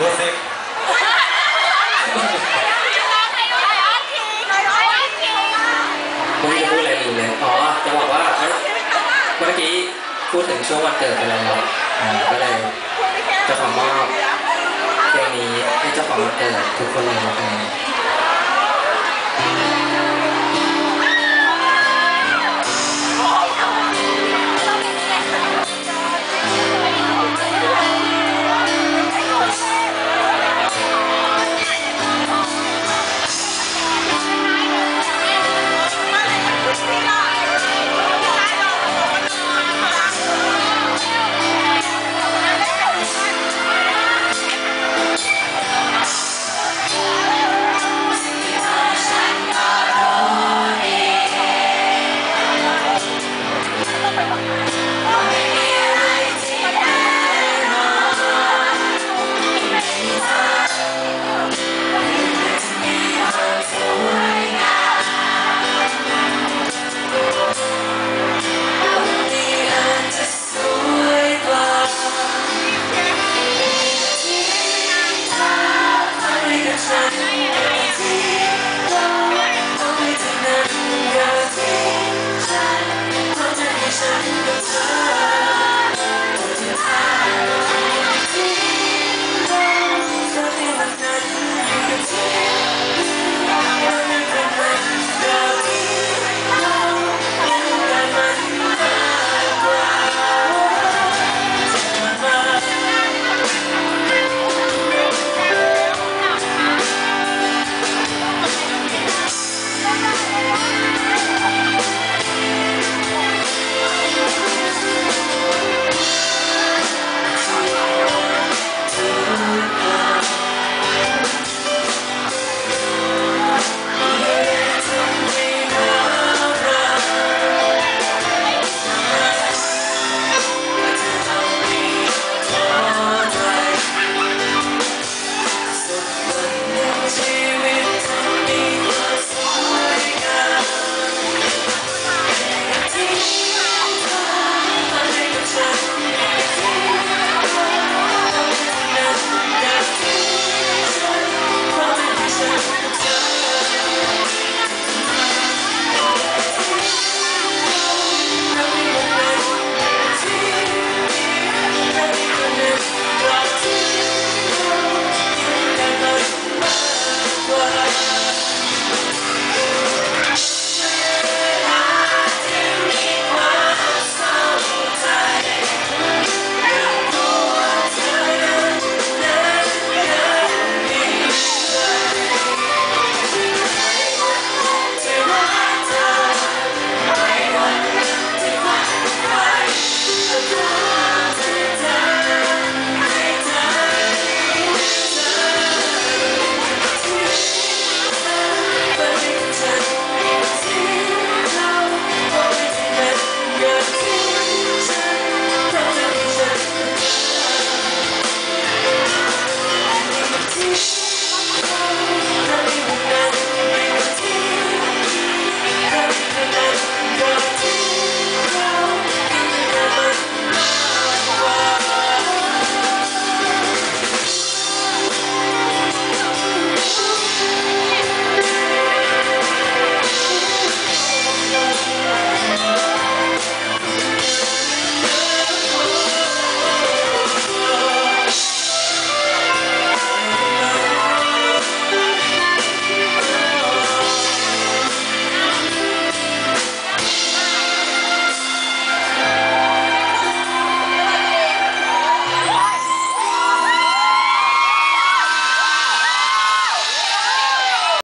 พูดสิพูดพูดอะไรพูดเลยอ๋อจะบอกว่าเมื่อกี้พูดถึงช่วงวันเกิดไปแล้วก็เลยจะขอมอบเพลงนี้ให้เจ้าของวันเกิดทุกคนเลยนะครับ